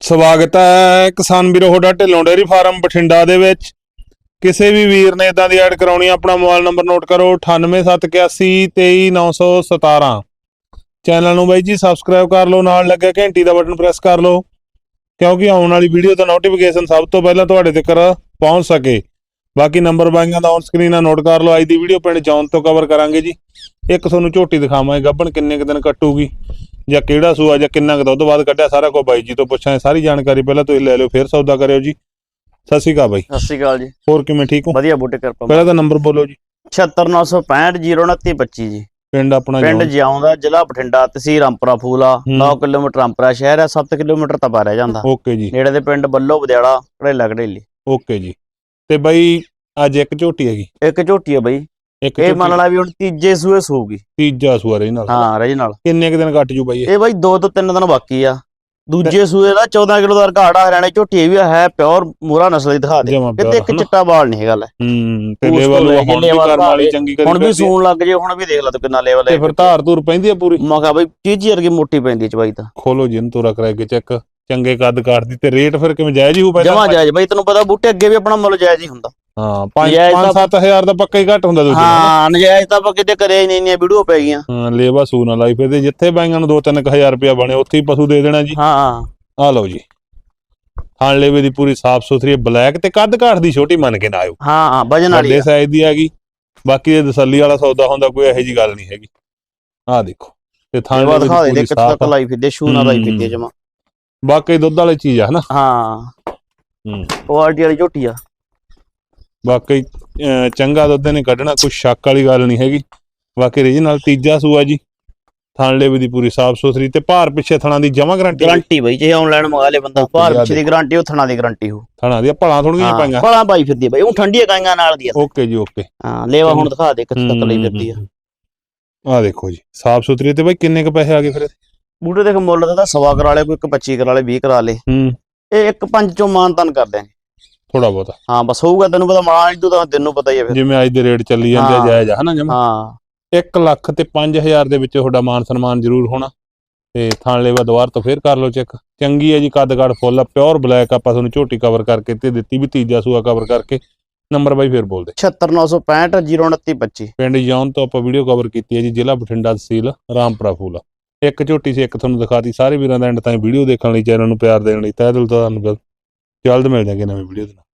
ਸਵਾਗਤ ਹੈ ਕਿਸਾਨ ਵੀਰੋ, ਤੁਹਾਡਾ ਢਿੱਲੋਂ ਡੇਅਰੀ ਫਾਰਮ ਬਠਿੰਡਾ ਦੇ ਵਿੱਚ। ਕਿਸੇ ਵੀ ਵੀਰ ਨੇ ਇਦਾਂ ਦੀ ਐਡ ਕਰਾਉਣੀ ਆਪਣਾ ਮੋਬਾਈਲ ਨੰਬਰ ਨੋਟ ਕਰੋ 9871823917 ਚੈਨਲ ਨੂੰ ਬਾਈ ਜੀ ਸਬਸਕ੍ਰਾਈਬ ਕਰ ਲਓ, ਨਾਲ ਲੱਗਿਆ ਘੰਟੀ ਦਾ ਬਟਨ ਪ੍ਰੈਸ ਕਰ ਲਓ, ਕਿਉਂਕਿ ਆਉਣ ਵਾਲੀ ਵੀਡੀਓ ਦਾ ਨੋਟੀਫਿਕੇਸ਼ਨ ਸਭ ਤੋਂ ਪਹਿਲਾਂ ਤੁਹਾਡੇ ਤੱਕ ਪਹੁੰਚ ਸਕੇ। ਬਾਕੀ ਨੰਬਰ ਬਾਈਆਂ ਦਾ ਔਨ ਸਕਰੀਨ ਆ, ਨੋਟ ਕਰ ਲਓ। ਅੱਜ ਦੀ ਵੀਡੀਓ ਪਿੰਡ ਜੌਨ ਤੋਂ ਕਵਰ ਕਰਾਂਗੇ ਜੀ। ਇੱਕ ਤੁਹਾਨੂੰ ਝੋਟੀ ਦਿਖਾਵਾਂਗੇ, ਗੱਭਣ ਕਿੰਨੇ ਕੁ ਦਿਨ ਕੱਟੂਗੀ। ਜਾਂ ਕਿਹੜਾ ਸੂਆ ਜਾਂ ਕਿੰਨਾ ਕੁ ਦੁੱਧ ਬਾਅਦ ਕੱਢਿਆ ਸਾਰਾ ਕੁਝ ਬਾਈ ਜੀ ਤੋਂ ਪੁੱਛਾਂਗੇ ਸਾਰੀ ਜਾਣਕਾਰੀ ਪਹਿਲਾਂ ਤੁਸੀਂ ਲੈ ਲਿਓ ਫਿਰ ਸੌਦਾ ਕਰਿਓ ਜੀ। ਸਤਿ ਸ਼੍ਰੀ ਅਕਾਲ ਬਾਈ। ਸਤਿ ਸ਼੍ਰੀ ਅਕਾਲ ਜੀ। ਹੋਰ ਕਿਵੇਂ ਠੀਕ ਹੋ? ਵਧੀਆ ਬੂਟੇ ਕਿਰਪਾ ਪਹਿਲਾਂ ਤਾਂ ਨੰਬਰ ਬੋਲੋ ਜੀ। 76965092925 ਜੀ। ਪਿੰਡ ਆਪਣਾ ਪਿੰਡ ਜੌਨ। ਜਿਆਉਂਦਾ ਜ਼ਿਲ੍ਹਾ ਬਠਿੰਡਾ ਤਹਿਸੀਲ ਰਾਮਪੁਰਾ ਫੂਲਾ ਹੂੰ। 9 ਕਿਲੋਮੀਟਰ ਰਾਮਪੁਰਾ ਸ਼ਹਿਰ ਹੈ 7 ਕਿਲੋਮੀਟਰ ਤਪਾ ਰਹਿ ਜਾਂਦਾ। ਓਕੇ ਜੀ। ਨੇੜੇ ਦੇ ਪਿੰਡ ਬੱਲੋ ਬਦਿਆਲਾ ਘੜੇਲਾ ਘੜੇਲੀ। ਓਕੇ ਜੀ। ਤੇ ਬਾਈ ਅੱਜ ਇੱਕ ਝੋਟੀ ਹੈਗੀ? ਇੱਕ ਝੋਟੀ ਹੈ ਬਈ। ਇੱਕ ਇਹ ਝੋਟੀ ਮੰਨ ਲਾ ਵੀ ਹੁਣ ਤੀਜੇ ਸੂਏ ਸੂਗੀ ਤੀਜਾ ਸੂਆ ਰਹੀ ਨਾਲ। ਹਾਂ ਰਜ ਨਾਲ। ਕਿੰਨੇ ਕੁ ਦਿਨ ਕੱਟ ਜੂ ਬਾਈ ਇਹ? ਬਾਈ 2 ਤੋਂ 3 ਦਿਨ ਬਾਕੀ ਆ। ਦੂਜੇ ਸੂਏ ਦਾ 14 ਕਿਲੋ ਦਾ ਆ ਹਰਿਆਣੇ ਝੋਟੀ ਵੀ ਹੈ ਪਿਓਰ ਮੂਰਾ ਨਸਲ ਦੀ ਦਿਖਾ ਦੇ। ਕਿਤੇ ਇੱਕ ਚਿੱਟਾ ਬਾਲ ਨਹੀਂ ਹੈਗਾ ਲੈ। ਹੂੰ ਤੇ ਤੋਂ ਲੈਵਲ ਹੁਣ ਵੀ ਕਰਨ ਵਾਲੀ ਚੰਗੀ ਕਰੀ ਹੁਣ ਵੀ। ਸੂਣ ਲੱਗ ਜੇ ਹੁਣ ਵੀ ਦੇਖ ਲੈ ਤੂੰ ਕਿੰਨਾ ਲੈਵਲ ਤੇ ਹੈ ਫਿਰ ਧਾਰ ਧੂਰ ਪੈਂਦੀ ਆ ਪੂਰੀ? ਮੈਂ ਕਿਹਾ ਬਈ ਚੀਜੀ ਵਰਗੀ ਮੋਟੀ ਪੈਂਦੀ ਹੈ ਚਵਾਈ ਤਾਂ। ਖੋਲੋ ਜਿੰਨ ਤੋਰਾ ਕਰਾ ਕੇ ਚੈੱਕ ਚੰਗੇ ਕੱਦ ਕਾਟਦੀ ਤੇ ਰੇਟ ਫਿਰ ਕਿਵੇਂ ਜਾਇਜ਼ ਹੀ ਹੋ ਪਹਿਲਾਂ ਜਮਾ ਜਾਇਜ਼ ਬਈ ਤੈਨੂੰ ਪਤਾ ਬੂਟੇ ਅੱਗੇ ਵੀ ਆਪਣਾ ਮੁੱਲ ਜਾਇਜ਼ ਹੀ ਹੁੰਦਾ। ਹਾਂ 5 ਜਾਇਜ਼ ਤਾਂ- 5-7000 ਦਾ ਪੱਕਾ ਹੀ ਘੱਟ ਹੁੰਦਾ ਦੂਜੇ ਨਾਲੋਂ। ਹਾਂ ਨਜਾਇਜ਼ ਤਾਂ ਆਪਾਂ ਕਿਤੇ ਕਰਿਆ ਹੀ ਨਹੀਂ ਇੰਨੀਆਂ ਵੀਡੀਓ ਪੈ ਗਈਆਂ। ਹਾਂ ਲੇਵਾ ਸੂ ਨਾ ਲਾਈ ਫਿਰਦੇ ਜਿੱਥੇ ਬਾਈਆਂ ਨੂੰ 2-3000 ਰੁਪਇਆ ਬਣੇ ਉੱਥੇ ਹੀ ਪਸ਼ੂ ਦੇ ਦੇਣਾ ਜੀ। ਹਾਂ। ਆ ਲਓ ਜੀ। ਥਾਣ ਲੇਵੇ ਦੀ ਪੂਰੀ ਸਾਫ਼ ਸੁਥਰੀ ਬਲੈਕ ਤੇ ਕੱਦ ਕਾਠ ਦੀ ਛੋਟੀ ਮੰਨ ਕੇ ਨਾ ਆਇਓ। ਹਾਂ ਹਾਂ ਵਜਨ ਵਾਲੀ ਵੱਡੇ ਆ। ਸਾਈਜ਼ ਦੀ ਹੈਗੀ ਬਾਕੀ ਇਹ ਤਸੱਲੀ ਵਾਲਾ ਸੌਦਾ ਹੁੰਦਾ ਕੋਈ ਇਹੋ ਜੀ ਗੱਲ ਨਹੀਂ ਹੈਗੀ। ਆ ਦੇਖੋ ਤੇ ਥਾਣ ਲੇਵੇ ਦੀ ਦਿਖਾ ਦੇ ਪੂਰੀ ਕਿੱਥੇ ਸਾਫ਼ ਤੱਕ ਲਾਈ ਫਿਰਦੇ ਸ਼ੂ ਨਾਲ ਲਾਈ ਫਿਰਦੇ ਜਮਾ। ਬਾਕੀ ਦੁੱਧ ਵਾਲੀ ਚੀਜ਼ ਆ ਹਨਾ? ਹਾਂ। ਹੂੰ। ਕੁਆਲਿਟੀ ਵਾਲੀ ਝੋਟੀ ਆ। ਅਹ, ਚੰਗਾ ਦੁੱਧ ਨੇ ਕੱਢਣਾ ਕੋਈ ਸ਼ੱਕ ਵਾਲੀ ਗੱਲ ਨਹੀਂ ਹੈਗੀ। ਬਾਕੀ ਰੀਜਨਲ ਤੀਜਾ ਸੂਆ ਜੀ। ਥਾਣ ਲੇਵੇ ਦੀ ਪੂਰੀ ਸਾਫ਼ ਸੁਥਰੀ ਤੇ ਭਾਰ ਪਿੱਛੇ ਥਣਾ ਦੀ ਜਮਾ ਗਾਰੰਟੀ ਗਾਰੰਟੀ ਬਈ ਜੇ ਆਨਲਾਈਨ ਮੰਗਾ ਲੇ ਬੰਦਾ ਭਾਰ ਪਿੱਛੇ ਦੀ ਗਾਰੰਟੀ ਉਥਣਾ ਦੀ ਗਾਰੰਟੀ ਹੋ ਥਣਾ ਦੀ ਭਲਾ ਥੋੜੀਆਂ ਪਾਈਆਂ। ਬੜਾ ਪਾਈ ਫਿਰਦੀ ਬਈ ਉਹ ਠੰਡੀਆਂ ਕਾਈਆਂ ਨਾਲ ਦੀ ਓਕੇ ਜੀ ਓਕੇ। ਹਾਂ ਲੈਵਾ ਹੁਣ ਦਿਖਾ ਦੇ ਕਿੱਥੇ ਤੱਕ ਲਈ ਫਿਰਦੀ ਆ। ਆ ਦੇਖੋ ਜੀ ਸਾਫ਼ ਸੁਥਰੀ ਤੇ ਬਾਈ ਕਿੰਨੇ ਕ ਪੈਸੇ ਆ ਗਏ ਫਿਰ? ਬੂਟੇ ਦੇਖ ਮੁੱਲ ਦਾ ਤਾਂ ਸਵਾ ਕਰਾ ਲੇ ਕੋਈ ਇੱਕ 25 ਕਰਾ ਲੇ 20 ਕਰਾ ਲੇ। ਹੂੰ। ਇਹ ਇੱਕ ਪੰਜ ਚੋਂ ਮਾਨਤਨ ਕਰ ਦਿਆਂਗੇ। ਥੋੜਾ ਬਹੁਤਾ। ਹਾਂ ਬਸ ਹੋਊਗਾ ਤੈਨੂੰ ਪਤਾ ਮਾਲ ਨਹੀਂ ਤਾਂ ਤੈਨੂੰ ਪਤਾ ਹੀ ਆ ਫਿਰ। ਜਿਵੇਂ ਅੱਜ ਦੇ ਰੇਟ ਚੱਲੀ ਜਾਂਦੇ ਆ ਹਾਂ। ਜਾਇਜ਼ ਆ ਹਨਾ ਜਮਾ? ਹਾਂ। 1 ਲੱਖ ਤੇ 5000 ਦੇ ਵਿੱਚ ਤੁਹਾਡਾ ਮਾਨ ਸਨਮਾਨ ਜ਼ਰੂਰ ਹੋਣਾ। ਤੇ ਥਾਣ ਲੇਵਾ ਦੁਬਾਰ ਤੋਂ ਫੇਰ ਕਰ ਲਓ ਚੈੱਕ। ਚੰਗੀ ਹੈ ਜੀ ਕੱਦ ਕਾਠ ਫੁੱਲ ਆ ਪਿਓਰ ਬਲੈਕ ਆਪਾਂ ਤੁਹਾਨੂੰ ਝੋਟੀ ਕਵਰ ਕਰਕੇ ਤੇ ਦਿੱਤੀ ਵੀ ਤੀਜਾ ਸੂਆ ਕਵਰ ਕਰਕੇ। ਨੰਬਰ ਬਾਈ ਫੇਰ ਬੋਲ ਦੇ 76965 02925 ਪਿੰਡ ਜੌਨ ਤੋਂ ਆਪਾਂ ਵੀਡੀਓ ਕਵਰ ਕੀਤੀ ਹੈ ਜੀ ਜ਼ਿਲ੍ਹਾ ਬਠਿੰਡਾ ਤਹਿਸੀਲ ਰਾਮਪੁਰਾ ਫੂਲਾ ਇੱਕ ਝੋਟੀ ਸੀ ਇੱਕ ਤੁਹਾਨੂੰ ਦਿਖਾਤੀ ਸਾਰੇ ਵੀਰਾਂ ਦਾ ਐਂਡ ਤਾਈਂ ਵੀਡੀਓ ਦੇਖਣ ਲਈ ਚੈਨਲ ਨੂੰ ਪਿਆਰ ਦੇਣ ਲਈ। ਤਹਿ ਦਿਲ ਤੋਂ ਧੰਨਵਾਦ। ਜਲਦ ਮਿਲ ਜਾਗੇ ਨਵੀਂ ਵੀਡੀਓ ਦੇ ਨਾਲ